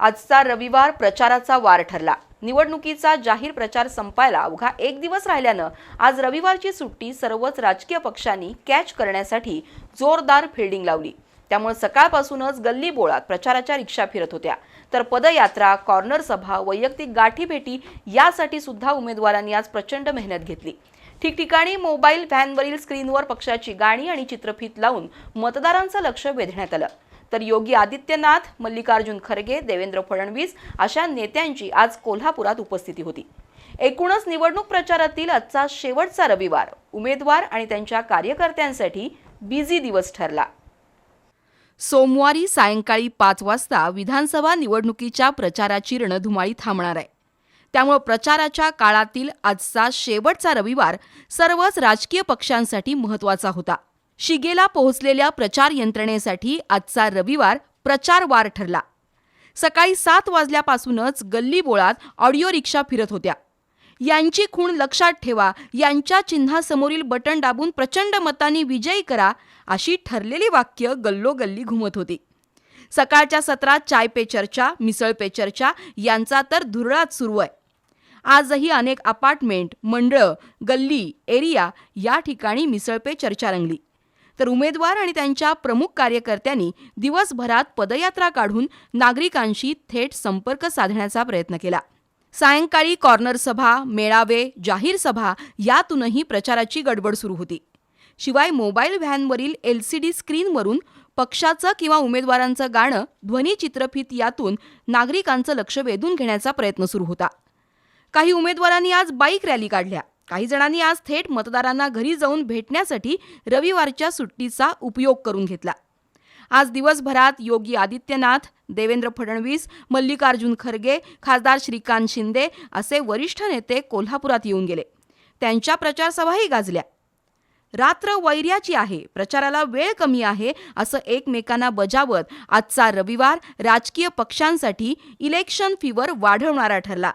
आजचा रविवार प्रचाराचा वार ठरला. निवडणुकीचा जाहीर प्रचार संपायला अवघा एक दिवस राहिल्यानं आज रविवारची सुट्टी सर्वच राजकीय पक्षांनी कॅच करण्यासाठी जोरदार फिल्डिंग लावली. त्यामुळे सकाळपासूनच गल्ली बोळात प्रचाराच्या रिक्षा फिरत होत्या. तर पदयात्रा कॉर्नर सभा वैयक्तिक गाठीभेटी यासाठी सुद्धा उमेदवारांनी आज प्रचंड मेहनत घेतली. ठिकठिकाणी मोबाईल व्हॅनवरील स्क्रीनवर पक्षाची गाणी आणि चित्रफित लावून मतदारांचं लक्ष वेधण्यात आलं. तर योगी आदित्यनाथ मल्लिकार्जुन खरगे देवेंद्र फडणवीस अशा नेत्यांची आज कोल्हापुरात उपस्थिती होती. एकूणच निवडणूक प्रचारातील आजचा शेवटचा रविवार उमेदवार आणि त्यांच्या कार्यकर्त्यांसाठी बिझी दिवस ठरला. सोमवारी सायंकाळी पाच वाजता विधानसभा निवडणुकीच्या प्रचाराची रणधुमाळी थांबणार आहे. त्यामुळं प्रचाराच्या काळातील आजचा शेवटचा रविवार सर्वच राजकीय पक्षांसाठी महत्त्वाचा होता. शिगेला पोहोचलेल्या प्रचार यंत्रणेसाठी आजचा रविवार प्रचार वार ठरला. सकाळी सात वाजल्यापासूनच गल्ली बोळात ऑडिओ रिक्षा फिरत होत्या. यांची खूण लक्षात ठेवा यांच्या चिन्हासमोरील बटन दाबून प्रचंड मतांनी विजयी करा अशी ठरलेली वाक्य गल्लोगल्ली घुमत होती. सकाळच्या सत्रात चाय पे चर्चा मिसळ पे चर्चा यांचा तर धुरळाच सुरू आहे. आजही अनेक अपार्टमेंट मंडळं गल्ली एरिया या ठिकाणी मिसळ पे चर्चा रंगली. तर उमेदवार आणि त्यांच्या प्रमुख कार्यकर्त्यांनी दिवसभरात पदयात्रा काढून नागरिकांशी थेट संपर्क साधण्याचा प्रयत्न केला. सायंकाळी कॉर्नर सभा मेळावे जाहीर सभा यातूनही प्रचाराची गडबड सुरू होती. शिवाय मोबाईल व्हॅनवरील एल सी डी स्क्रीनवरून पक्षाचं किंवा उमेदवारांचं गाणं ध्वनीचित्रफित यातून नागरिकांचं लक्ष वेधून घेण्याचा प्रयत्न सुरू होता. काही उमेदवारांनी आज बाईक रॅली काढल्या. काही जणांनी आज थेट मतदारांना घरी जाऊन भेटण्यासाठी रविवारच्या सुट्टीचा उपयोग करून घेतला. आज दिवसभरात योगी आदित्यनाथ देवेंद्र फडणवीस मल्लिकार्जुन खरगे खासदार श्रीकांत शिंदे असे वरिष्ठ नेते कोल्हापुरात येऊन गेले. त्यांच्या प्रचारसभाही गाजल्या. रात्र वैर्याची आहे प्रचाराला वेळ कमी आहे असं एकमेकांना बजावत आजचा रविवार राजकीय पक्षांसाठी इलेक्शन फीवर वाढवणारा ठरला.